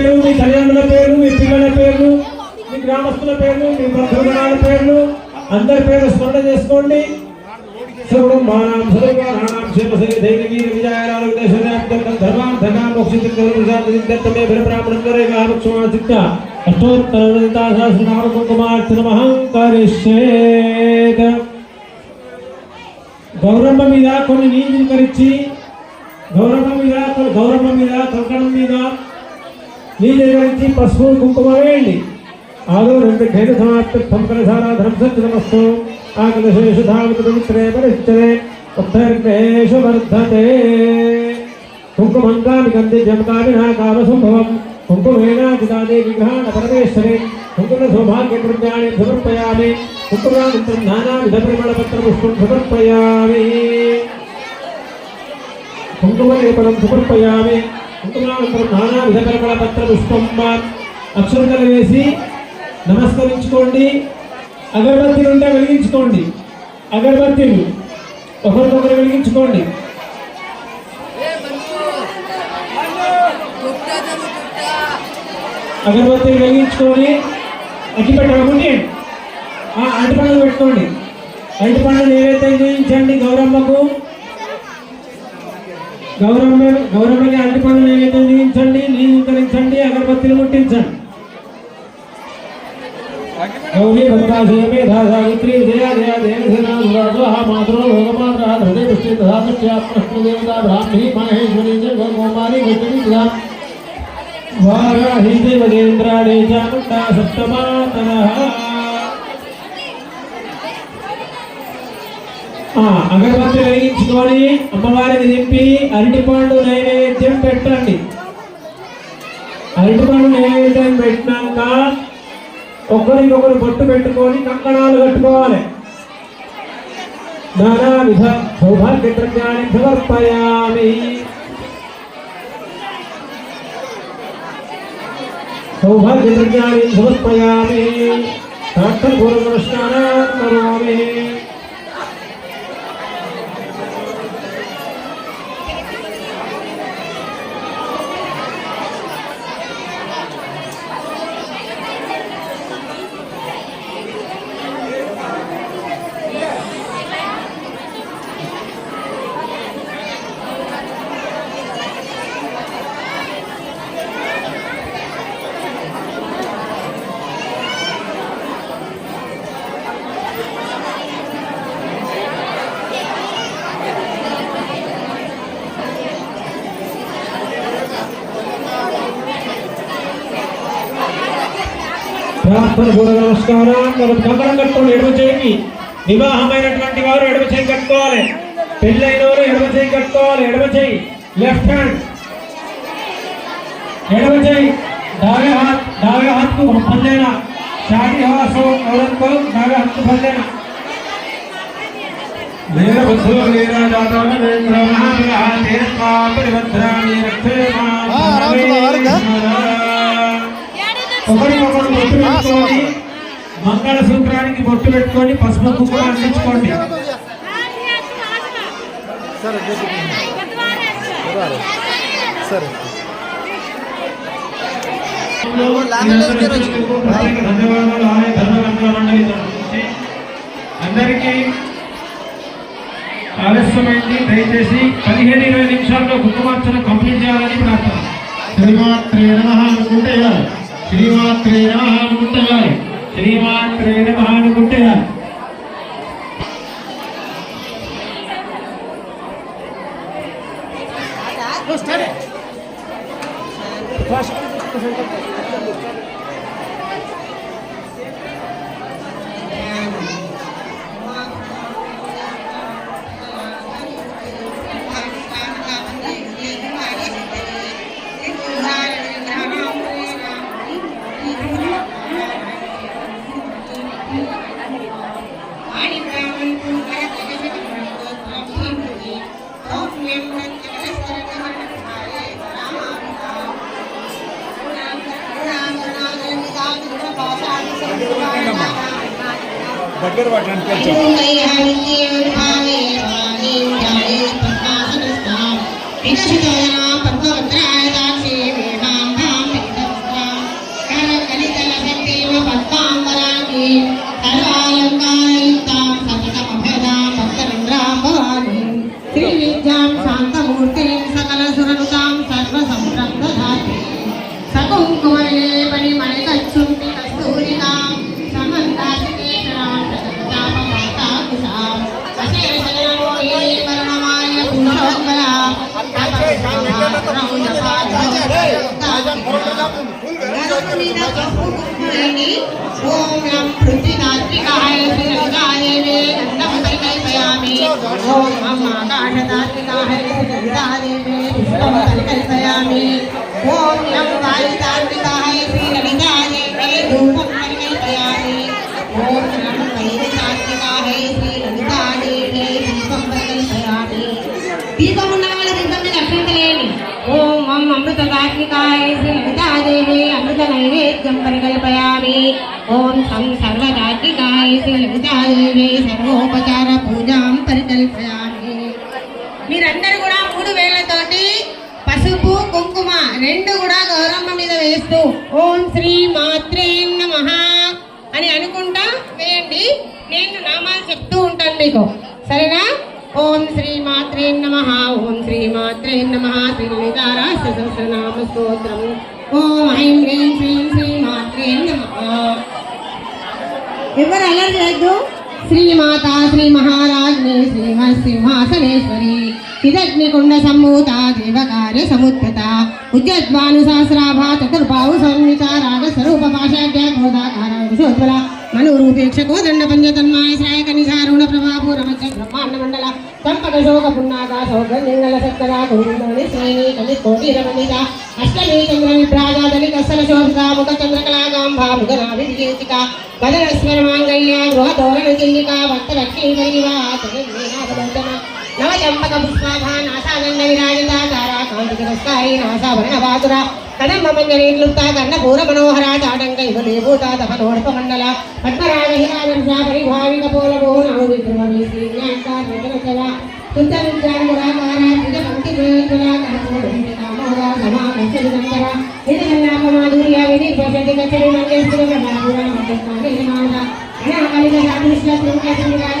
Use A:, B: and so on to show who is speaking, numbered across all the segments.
A: పేరు మీ తల్లిదండ్రుల పేరు మీ పిల్లల పేర్లు మీ గ్రామస్తుల పేర్లు మీ బంధువుల పేర్లు అందరి పేర్లు స్మరణ చేసుకోండి. సర్వం మానాం సర్వకారణాం క్షేమసరి ధైర్య వీర విజయారాలు దేశవ్యాప్తం ధర్మార్థకాం బ్రహ్మణం సహస్రనామ గౌరమ్మ మీద కొన్ని నీళ్ళు కరిచి గౌరమ్మ మీద గౌరమ్మ మీద కంకణం మీద నీళ్ళు కరిచి పసుపు కుంకుమ వేయండి ఆదో రెండు ఖేద సమాప్తం కలసారాధనం సత్యనమస్తు ఆకలశేషు ధామత పవిత్రే పరిస్థితే ఉత్తర్వేషు వర్ధతే కుంకుమంగామి గంధి జమకామి నా కామసంభవం కుంకుమేనాజిదాదే విగ్రహాణ పరమేశ్వరే కుంకుమ సౌభాగ్య ప్రజ్ఞాని సమర్పయామి కుంకుమానంతరం నానావిధ పరిమళ పత్ర పుష్పం సమర్పయామి కుంకుమలేపనం సమర్పయామి కుంకుమానంతరం పత్ర పుష్పం అక్షరకలు వేసి నమస్కరించుకోండి. అగరబత్తిలు ఉంటే వెలిగించుకోండి. అగరబత్తిలు ఒకరికొకరు వెలిగించుకోండి. అగరబత్తిని వెలిగించుకొని అగ్గి పెట్టకుండా అరటి పండుగ పెట్టుకోండి. అరటి పండుగ ఏవైతే చేయించండి గౌరమ్మకు? గౌరమ్మ గౌరమ్మకి అరటి పండుగ ఏవైతే చేయించండి నీళ్ళు కరించండి అగరబత్తీలు ముట్టించండి గౌరీ భద్రాశే మేధా సావిత్రి జయా జయా దేవసేనా సురాజోహ మాతృ లోకమాత్ర హృదయ దృష్టి తథా దృష్ట్యా దేవతా బ్రాహ్మీ మహేశ్వరీ జగోమారి వైష్ణవి వారాహి దేవదేంద్రాణి చాముండా సప్తమాతనః ఆ, అగరబత్తి వెలిగించుకొని అమ్మవారికి దింపి అరటిపండు నైవేద్యం పెట్టండి. అరటిపండు నైవేద్యం పెట్టినాక ఒకరికొకరు బొట్టు పెట్టుకొని కంకణాలు కట్టుకోవాలి. నానావిధ సౌభాగ్య ద్రవ్యాన్ని సమర్పయామి. సౌభాగ్య ద్రవ్యాన్ని సమర్పయామి. సాక్షాత్ పూర్వనమస్కారం కరోమి. ప్రార్థన పూర్వ నమస్కారం ఒకటి కంకణం కట్టుకోండి ఎడమ చేయికి వివాహమైనటువంటి వారు ఎడమ చేయి కట్టుకోవాలి పెళ్ళైన వారు ఎడమ చేయి కట్టుకోవాలి ఎడమ చేయి లెఫ్ట్ హ్యాండ్ ఎడమ చేయి दावे हाथ दावे हाथ को फल देना शादी हवा सो औरत को दावे हाथ को फल देना मेर बधु मेरा जाता नरेंद्र महामहा तेरस्मा परिवत्राणि रक्षे
B: ఆ, రామకృష్ణ, వారిందా?
A: ఒకరి ఒకరు బొట్టు పెట్టుకొని మంగళ సూత్రానికి బొట్టు పెట్టుకొని పసుపు కుంకుమ అందించుకోండి
B: సరే
A: ధన్యవాదాలు ఆలయ. అందరికీ ఆలస్యమైంది దయచేసి పదిహేను ఇరవై నిమిషాల్లో కుంకుమార్చన కంప్లీట్ చేయాలని ప్రార్థన. శ్రీమాత్రే నమ అనుకుంటే. శ్రీమాత్రే నమ అనుకుంటే చాలు. శ్రీమాత్రే నమ అనుకుంటే చాలు.
B: దగ్గర
C: ओम यम पृथ्वीनात्मिकाय श्रीरंगाय वे ओम हम आकाशनात्मिकाय श्रीरंगाय वे विश्वम कल्पयामि సరేనా? ఓం శ్రీ మాత్రే నమ ఓం శ్రీ మాత్రే నమ శ్రీ సహస్రనామ స్తోత్రం ఓం ఐం హ్రీం శ్రీం శ్రీ మాత్రే నమ. ఎవరు అలర్ చేయొద్దు? శ్రీమాత శ్రీ మహారాజ్ని శ్రీమత్ సింహాసనేశ్వరి చిదగ్నికుండ సంభూత దేవకార్య సముత్త ఉద్యద్వాను సహస్రాభా చతుర్భావు సంహిత రాగ స్వరూప పాశాఢ్య గోదాకార విశోజ్వల మనోరూపేక్ష కోదండ పంచతన్మాయ శ్రాయక నిసారుణ ప్రభాపూరమచ్చ బ్రహ్మాండ మండల చంపక శోక పున్నాక శోక నింగళ సత్తగా గౌరీ శ్రేణి కలి కోటి రమణిత అష్టమి చంద్ర విభ్రాజాదలి కసల శోభిత ముఖ చంద్రకళాగాంభా ముఖనాభి విజేతిక వదనస్వర మాంగళ్య గృహ తోరణ చిల్లిక భక్త లక్ష్మీ పరివా నవ చంపక పుష్పాభా నాసానంద విరాజిత తారా కాంతిక రస్తాయి నాసాభరణ బాతుర తన మంజరి క్లుప్త కన్న ఘోర మనోహర చాటంక ఇవ లేభూత తపనోడప మండల. పద్మరాజ హిరాజంస పరిభావిక పోల మోహన విద్రవమి శ్రీ జ్ఞానకార రచన కుంత త్రిజ పంక్తి సమా మాధుర్య ప్రసతి సాదృశ్య కామి సుందర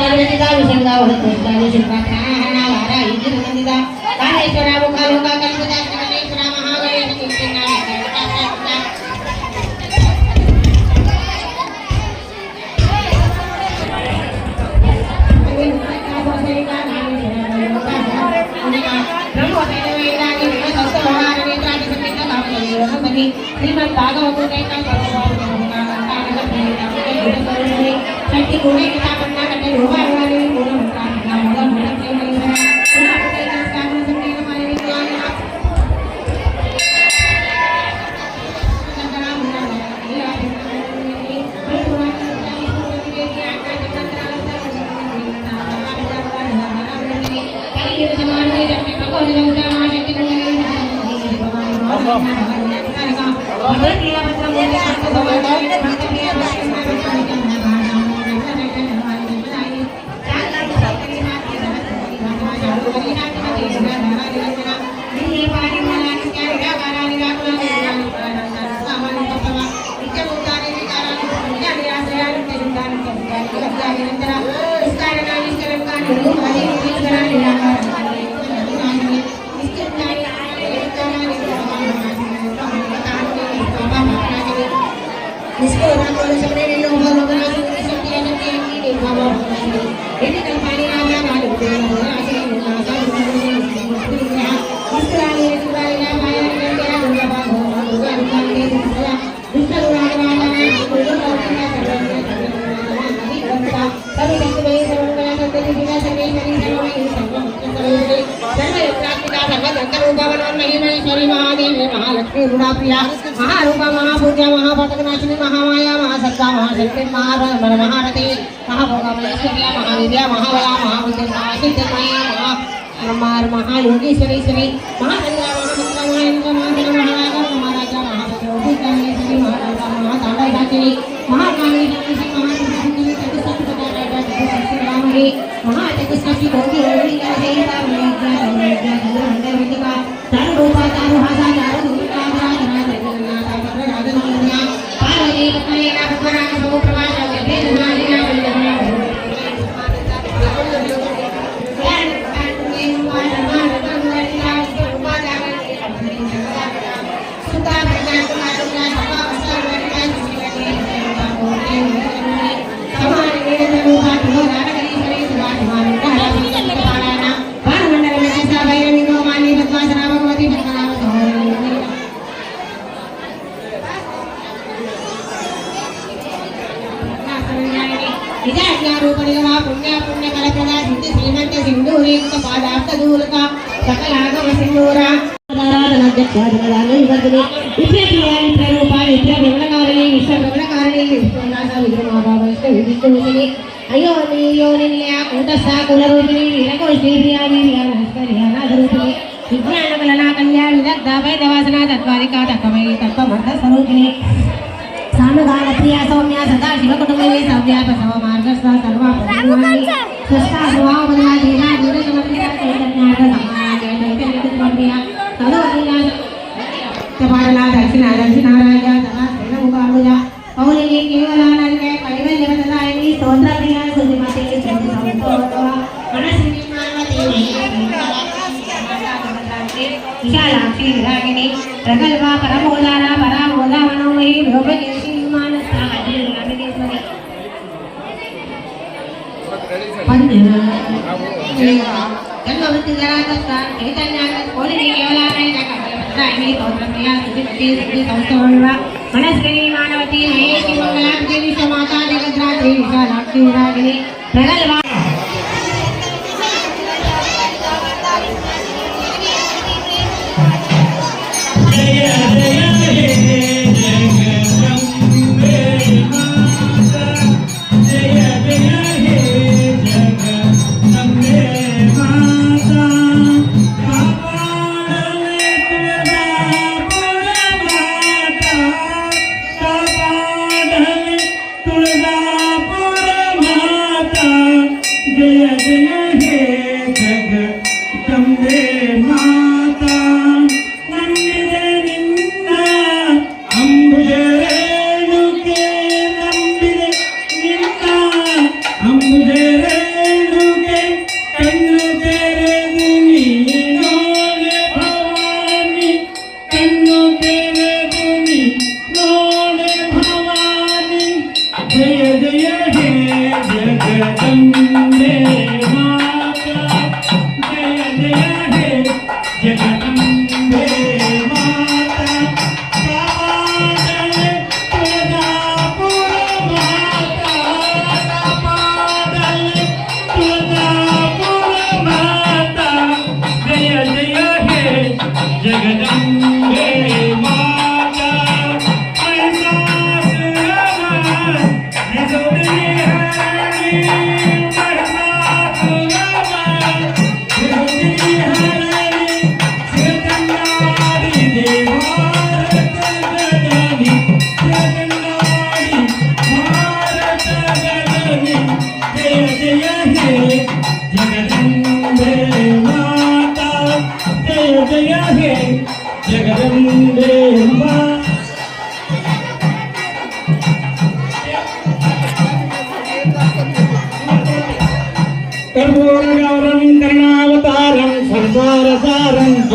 C: ದೇವರಿಗಿದ ಉಸಿರಿದ ಹೊರತುಷ್ಟ ಉಸಿರ್ಪ ಪ್ರಾಣ ಹಾರ ಹಿಂದಿನ ಬಂದಿದ ಕಾಳೇಶ್ವರ ಮುಖಲೋಕ ಕಲ್ಪಿದ ಕಾಳೇಶ್ವರ ಮಹಾಗಣೇಶ ಶ್ರೀಮದ್ ಭಾಗವತ ಶಕ್ತಿ ಗುಣ Thank you. महारूपा महापूजा महापटकनाशिनी, महामाया, महासत्ता, महाशक्ति, महारमण, महारथी महाभोगा महाविद्या महाबला महाबुद्धि महासिद्धमयी महा ब्रह्मार महायोगेश्वरी श्री महाचंद्रा महाराजा महाराजा महाराजा महाराजा महाराजा महाराजा महाराजा महाराजा महाकालाशाचिनी महाकाली शक्ति महासुंदरी चतुष्पदारी महाचतुष्पी भोगी रोहिणी का जय का मेघना मेघना चंद्र हृदय विदिका चारु रूपा चारु हासा योनिल्या कूटस्था कुलरूपिणी वीरकौशीप्रियावीर्या हस्तरियानाथरूपिणी विज्ञानबलना कन्या विदग्धा वैदवासना तत्वादिका तत्वमयी तत्त्वमर्थस्वरूपिणी सानुदानप्रिया सौम्या सदा शिवकुटुम्बिनी सव्यापसव मार्गस्था सर्वा परिमाणि सुष्ठा स्वभावबला धीरा दूरसमप्रिया चैतन्यार्थ समानाद्य चैतन्यकृत्वप्रिया तदोदिना दक्षिणा दक्षिणाराजा तदा श्रीनमुखाम्बुजा पौलिनी केवलाना విశాలాక్షి విరాగిణి ప్రగల్భ పరమోదార పరామోద మనోమయి భోగేశి మానసాహి జన్మవృత్తి జరాతస్థ చైతన్యాక కోలిని కేవలానైన కమలవద్దాయిని స్తోత్రప్రియ సుధిమతి సుధి సంస్థోళవ మనస్విని మానవతి మహేషి మంగళాంతి విశ్వమాత జగద్రాత్రి విశాలాక్షి విరాగిణి ప్రగల్భ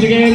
B: the game.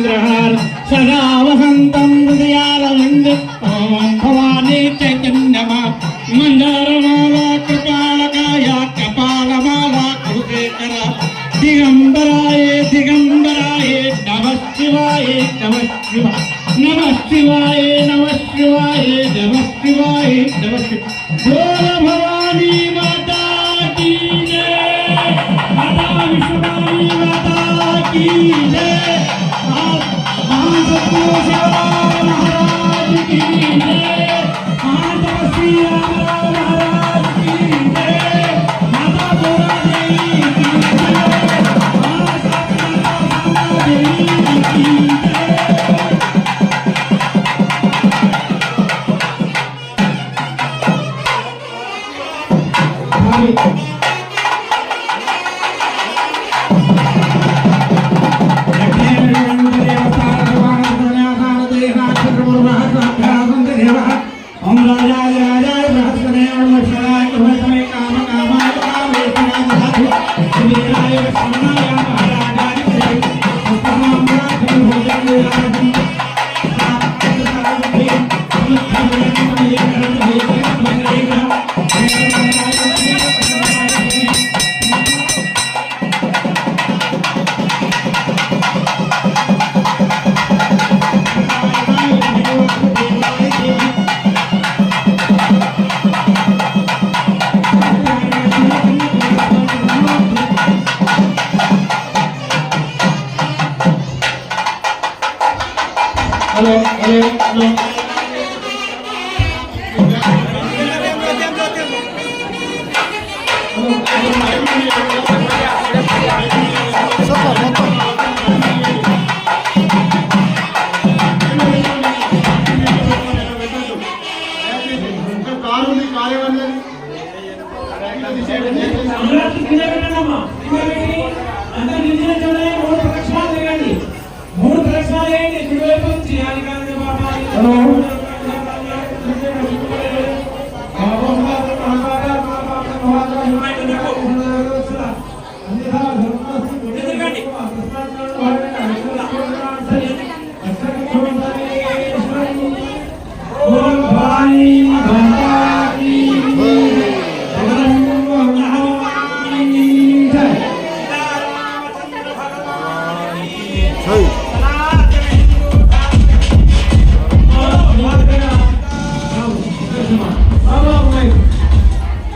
A: అందరికీ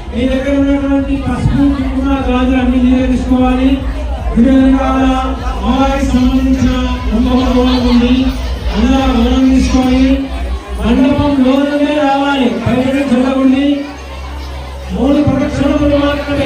A: మీ దగ్గర ఉన్నటువంటి పసుపు కుంకుమ గాజులు అన్ని మీరే తీసుకోవాలి విధంగా అమ్మవారికి సంబంధించిన కుంభకోణం ఉంది అందులో గౌరవం తీసుకొని మండపం లోనే రావాలి బయట చూడకండి మూడు. ప్రదక్షిణములు మాత్రం